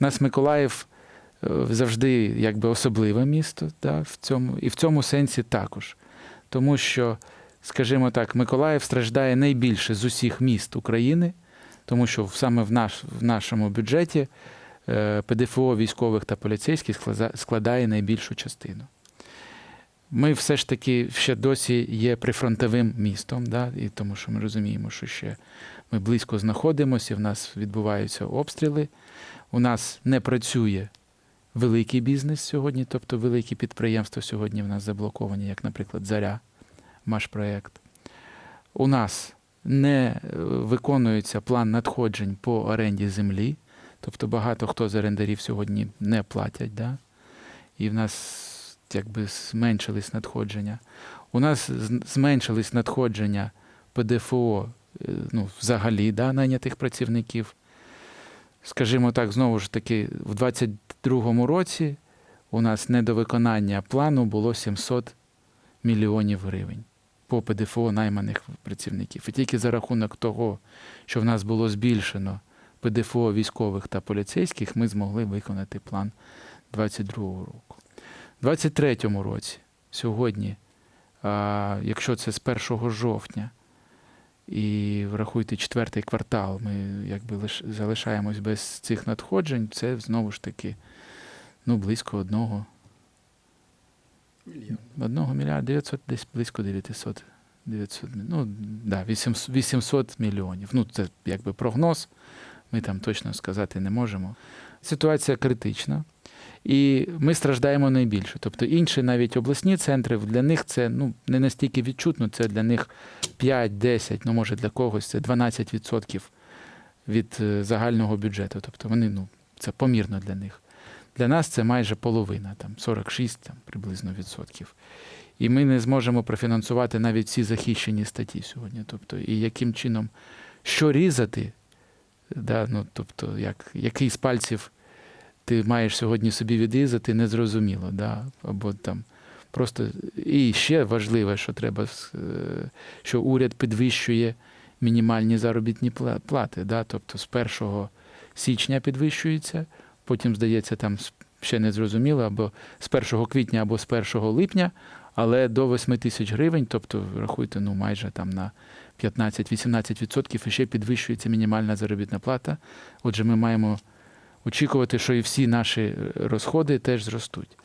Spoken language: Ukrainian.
Нас Миколаїв е, завжди якби особливе місто, да, в цьому, і в цьому сенсі також. Тому що, скажімо так, Миколаїв страждає найбільше з усіх міст України, тому що саме в, наш, в нашому бюджеті е, ПДФО військових та поліцейських складає найбільшу частину. Ми все ж таки ще досі є прифронтовим містом, да, і тому що ми розуміємо, що ще ми близько знаходимося, в нас відбуваються обстріли. У нас не працює великий бізнес сьогодні, тобто великі підприємства сьогодні в нас заблоковані, як, наприклад, Заря, Машпроект. У нас не е, виконується план надходжень по оренді землі, тобто багато хто з орендарів сьогодні не платять. Да? І в нас якби зменшились надходження. У нас зменшились надходження ПДФО е, ну, взагалі да, найнятих працівників. Скажімо так, знову ж таки, в 2022 році у нас недовиконання плану було 700 мільйонів гривень по ПДФО найманих працівників. І тільки за рахунок того, що в нас було збільшено ПДФО військових та поліцейських, ми змогли виконати план 2022 року. У 2023 році, сьогодні, якщо це з 1 жовтня, і врахуйте четвертий квартал, ми якби лиш, залишаємось без цих надходжень, це знову ж таки ну, близько одного, Мільйон. одного мільярда 900, десь близько 900, 900 ну, да, 800, 800 мільйонів. Ну, це якби прогноз, ми там точно сказати не можемо. Ситуація критична. І ми страждаємо найбільше. Тобто інші навіть обласні центри, для них це ну, не настільки відчутно, це для них 5-10, ну може для когось це 12% від е, загального бюджету. Тобто вони, ну, це помірно для них. Для нас це майже половина, там 46 там, приблизно відсотків. І ми не зможемо профінансувати навіть всі захищені статті сьогодні. Тобто, і яким чином, що різати, да, ну, тобто, як, який з пальців ти маєш сьогодні собі відрізати, незрозуміло. Да? Або там просто і ще важливе, що треба, е, що уряд підвищує мінімальні заробітні плати. Да? Тобто з 1 січня підвищується, потім, здається, там ще не зрозуміло, або з 1 квітня, або з 1 липня, але до 8 тисяч гривень, тобто рахуйте, ну майже там на 15-18% ще підвищується мінімальна заробітна плата. Отже, ми маємо очікувати, що і всі наші е, розходи теж зростуть.